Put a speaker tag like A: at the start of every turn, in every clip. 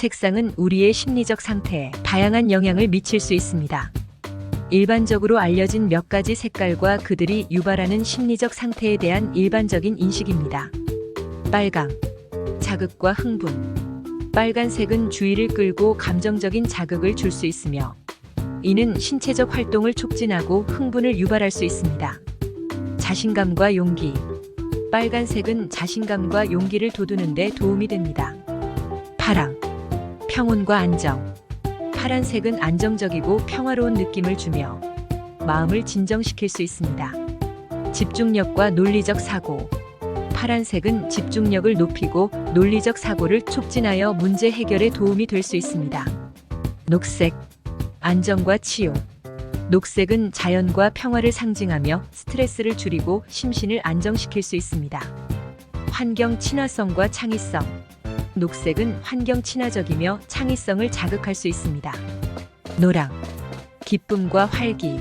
A: 색상은 우리의 심리적 상태에 다양한 영향을 미칠 수 있습니다. 일반적으로 알려진 몇 가지 색깔과 그들이 유발하는 심리적 상태에 대한 일반적인 인식입니다. 빨강, 자극과 흥분. 빨간색은 주의를 끌고 감정적인 자극을 줄 수 있으며 이는 신체적 활동을 촉진하고 흥분을 유발할 수 있습니다. 자신감과 용기. 빨간색은 자신감과 용기를 돋우는데 도움이 됩니다. 파랑. 평온과 안정. 파란색은 안정적이고 평화로운 느낌을 주며 마음을 진정시킬 수 있습니다. 집중력과 논리적 사고. 파란색은 집중력을 높이고 논리적 사고를 촉진하여 문제 해결에 도움이 될 수 있습니다. 녹색. 안정과 치유. 녹색은 자연과 평화를 상징하며 스트레스를 줄이고 심신을 안정시킬 수 있습니다. 환경 친화성과 창의성. 녹색은 환경 친화적이며 창의성을 자극할 수 있습니다. 노랑. 기쁨과 활기.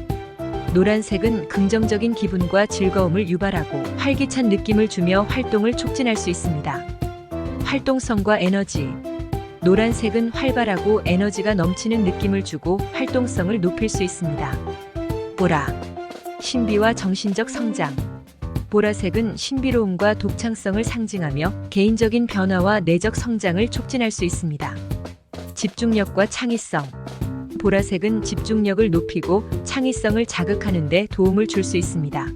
A: 노란색은 긍정적인 기분과 즐거움을 유발하고 활기찬 느낌을 주며 활동을 촉진할 수 있습니다. 활동성과 에너지. 노란색은 활발하고 에너지가 넘치는 느낌을 주고 활동성을 높일 수 있습니다. 보라. 신비와 정신적 성장. 보라색은 신비로움과 독창성을 상징하며 개인적인 변화와 내적 성장을 촉진할 수 있습니다. 집중력과 창의성. 보라색은 집중력을 높이고 창의성을 자극하는 데 도움을 줄 수 있습니다.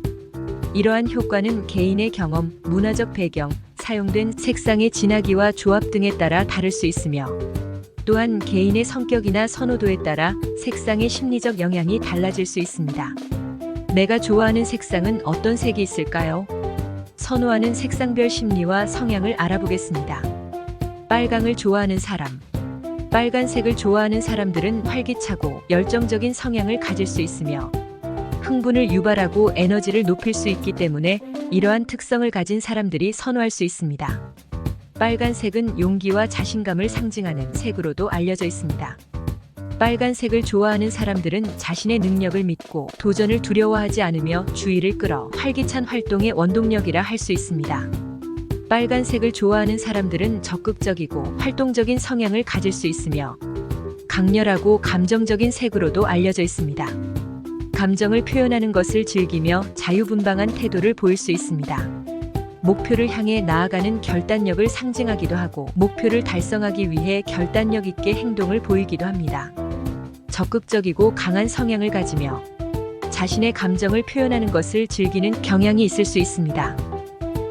A: 이러한 효과는 개인의 경험, 문화적 배경, 사용된 색상의 진하기와 조합 등에 따라 다를 수 있으며 또한 개인의 성격이나 선호도에 따라 색상의 심리적 영향이 달라질 수 있습니다. 내가 좋아하는 색상은 어떤 색이 있을까요? 선호하는 색상별 심리와 성향을 알아보겠습니다. 빨강을 좋아하는 사람. 빨간색을 좋아하는 사람들은 활기차고 열정적인 성향을 가질 수 있으며 흥분을 유발하고 에너지를 높일 수 있기 때문에 이러한 특성을 가진 사람들이 선호할 수 있습니다. 빨간색은 용기와 자신감을 상징하는 색으로도 알려져 있습니다. 빨간색을 좋아하는 사람들은 자신의 능력을 믿고 도전을 두려워하지 않으며 주의를 끌어 활기찬 활동의 원동력이라 할 수 있습니다. 빨간색을 좋아하는 사람들은 적극적이고 활동적인 성향을 가질 수 있으며 강렬하고 감정적인 색으로도 알려져 있습니다. 감정을 표현하는 것을 즐기며 자유분방한 태도를 보일 수 있습니다. 목표를 향해 나아가는 결단력을 상징하기도 하고 목표를 달성하기 위해 결단력 있게 행동을 보이기도 합니다. 적극적이고 강한 성향을 가지며 자신의 감정을 표현하는 것을 즐기는 경향이 있을 수 있습니다.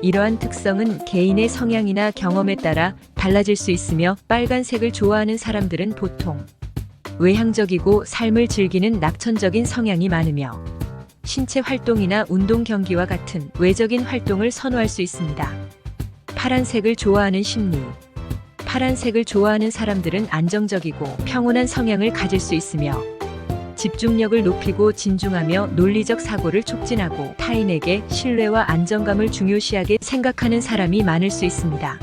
A: 이러한 특성은 개인의 성향이나 경험에 따라 달라질 수 있으며 빨간색을 좋아하는 사람들은 보통 외향적이고 삶을 즐기는 낙천적인 성향이 많으며 신체 활동이나 운동 경기와 같은 외적인 활동을 선호할 수 있습니다. 파란색을 좋아하는 심리. 파란색을 좋아하는 사람들은 안정적이고 평온한 성향을 가질 수 있으며 집중력을 높이고 진중하며 논리적 사고를 촉진하고 타인에게 신뢰와 안정감을 중요시하게 생각하는 사람이 많을 수 있습니다.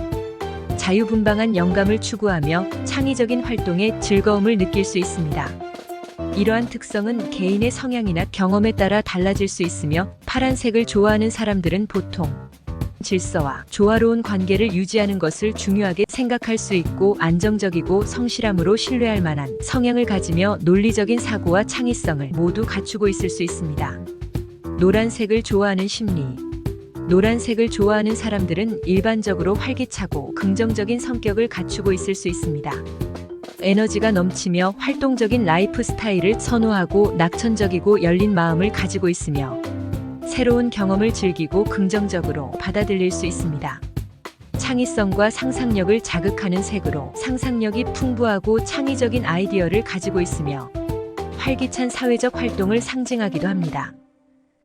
A: 자유분방한 영감을 추구하며 창의적인 활동에 즐거움을 느낄 수 있습니다. 이러한 특성은 개인의 성향이나 경험에 따라 달라질 수 있으며 파란색을 좋아하는 사람들은 보통 질서와 조화로운 관계를 유지하는 것을 중요하게 생각할 수 있고 안정적이고 성실함으로 신뢰할 만한 성향을 가지며 논리적인 사고와 창의성을 모두 갖추고 있을 수 있습니다. 노란색을 좋아하는 심리 노란색을 좋아하는 사람들은 일반적으로 활기차고 긍정적인 성격을 갖추고 있을 수 있습니다. 에너지가 넘치며 활동적인 라이프 스타일을 선호하고 낙천적이고 열린 마음을 가지고 있으며 새로운 경험을 즐기고 긍정적으로 받아들일 수 있습니다. 창의성과 상상력을 자극하는 색으로 상상력이 풍부하고 창의적인 아이디어를 가지고 있으며 활기찬 사회적 활동을 상징하기도 합니다.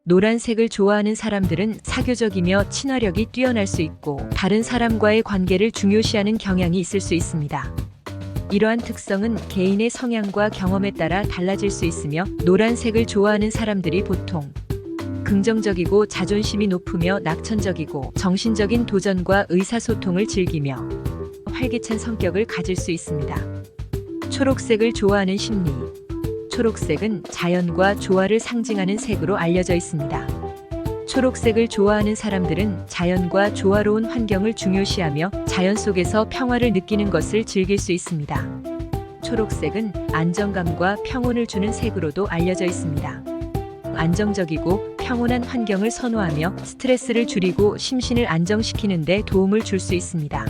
A: 노란색을 좋아하는 사람들은 사교적이며 친화력이 뛰어날 수 있고 다른 사람과의 관계를 중요시하는 경향이 있을 수 있습니다. 이러한 특성은 개인의 성향과 경험에 따라 달라질 수 있으며 노란색을 좋아하는 사람들이 보통 긍정적이고 자존심이 높으며 낙천적이고 정신적인 도전과 의사소통을 즐기며 활기찬 성격을 가질 수 있습니다. 초록색을 좋아하는 심리. 초록색은 자연과 조화를 상징하는 색으로 알려져 있습니다. 초록색을 좋아하는 사람들은 자연과 조화로운 환경을 중요시하며 자연 속에서 평화를 느끼는 것을 즐길 수 있습니다. 초록색은 안정감과 평온을 주는 색으로도 알려져 있습니다. 안정적이고 평온한 환경을 선호하며 스트레스를 줄이고 심신을 안정시키는 데 도움을 줄 수 있습니다.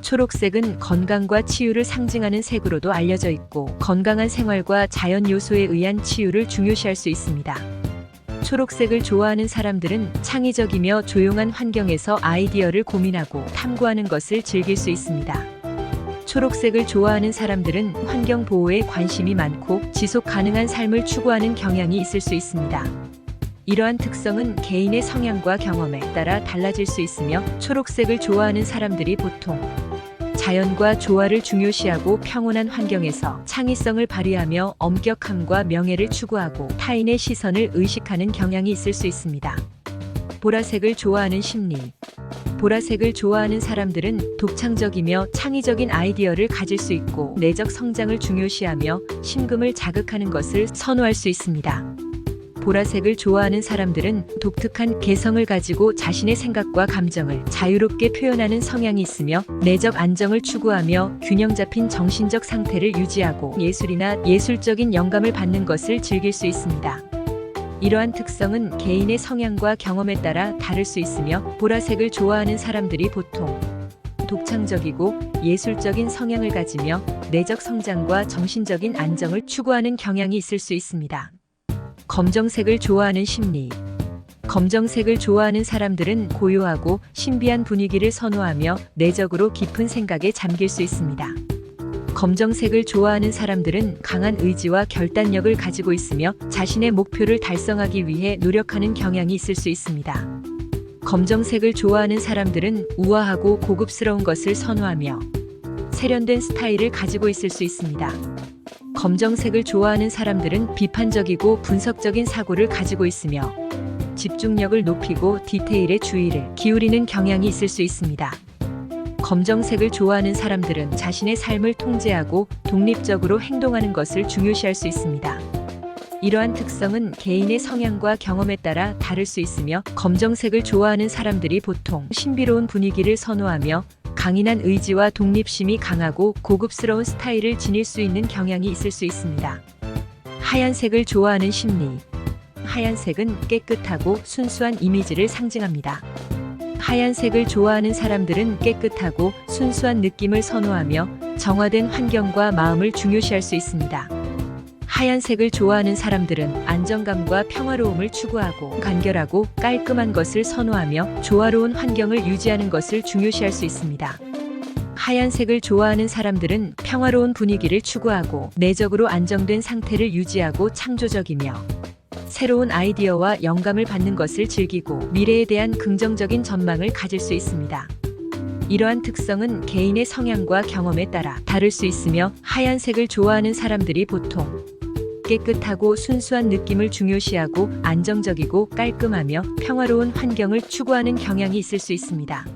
A: 초록색은 건강과 치유를 상징하는 색으로도 알려져 있고 건강한 생활과 자연 요소에 의한 치유를 중요시할 수 있습니다. 초록색을 좋아하는 사람들은 창의적이며 조용한 환경에서 아이디어를 고민하고 탐구하는 것을 즐길 수 있습니다. 초록색을 좋아하는 사람들은 환경 보호에 관심이 많고 지속 가능한 삶을 추구하는 경향이 있을 수 있습니다. 이러한 특성은 개인의 성향과 경험에 따라 달라질 수 있으며 초록색을 좋아하는 사람들이 보통 자연과 조화를 중요시하고 평온한 환경에서 창의성을 발휘하며 엄격함과 명예를 추구하고 타인의 시선을 의식하는 경향이 있을 수 있습니다. 보라색을 좋아하는 심리 보라색을 좋아하는 사람들은 독창적이며 창의적인 아이디어를 가질 수 있고 내적 성장을 중요시하며 심금을 자극하는 것을 선호할 수 있습니다. 보라색을 좋아하는 사람들은 독특한 개성을 가지고 자신의 생각과 감정을 자유롭게 표현하는 성향이 있으며 내적 안정을 추구하며 균형 잡힌 정신적 상태를 유지하고 예술이나 예술적인 영감을 받는 것을 즐길 수 있습니다. 이러한 특성은 개인의 성향과 경험에 따라 다를 수 있으며 보라색을 좋아하는 사람들이 보통 독창적이고 예술적인 성향을 가지며 내적 성장과 정신적인 안정을 추구하는 경향이 있을 수 있습니다. 검정색을 좋아하는 심리. 검정색을 좋아하는 사람들은 고요하고 신비한 분위기를 선호하며 내적으로 깊은 생각에 잠길 수 있습니다. 검정색을 좋아하는 사람들은 강한 의지와 결단력을 가지고 있으며 자신의 목표를 달성하기 위해 노력하는 경향이 있을 수 있습니다. 검정색을 좋아하는 사람들은 우아하고 고급스러운 것을 선호하며 세련된 스타일을 가지고 있을 수 있습니다. 검정색을 좋아하는 사람들은 비판적이고 분석적인 사고를 가지고 있으며 집중력을 높이고 디테일에 주의를 기울이는 경향이 있을 수 있습니다. 검정색을 좋아하는 사람들은 자신의 삶을 통제하고 독립적으로 행동하는 것을 중요시할 수 있습니다. 이러한 특성은 개인의 성향과 경험에 따라 다를 수 있으며 검정색을 좋아하는 사람들이 보통 신비로운 분위기를 선호하며 강인한 의지와 독립심이 강하고 고급스러운 스타일을 지닐 수 있는 경향이 있을 수 있습니다. 하얀색을 좋아하는 심리. 하얀색은 깨끗하고 순수한 이미지를 상징합니다. 하얀색을 좋아하는 사람들은 깨끗하고 순수한 느낌을 선호하며 정화된 환경과 마음을 중요시할 수 있습니다. 하얀색을 좋아하는 사람들은 안정감과 평화로움을 추구하고 간결하고 깔끔한 것을 선호하며 조화로운 환경을 유지하는 것을 중요시할 수 있습니다. 하얀색을 좋아하는 사람들은 평화로운 분위기를 추구하고 내적으로 안정된 상태를 유지하고 창조적이며 새로운 아이디어와 영감을 받는 것을 즐기고 미래에 대한 긍정적인 전망을 가질 수 있습니다. 이러한 특성은 개인의 성향과 경험에 따라 다를 수 있으며 하얀색을 좋아하는 사람들이 보통 깨끗하고 순수한 느낌을 중요시하고 안정적이고 깔끔하며 평화로운 환경을 추구하는 경향이 있을 수 있습니다.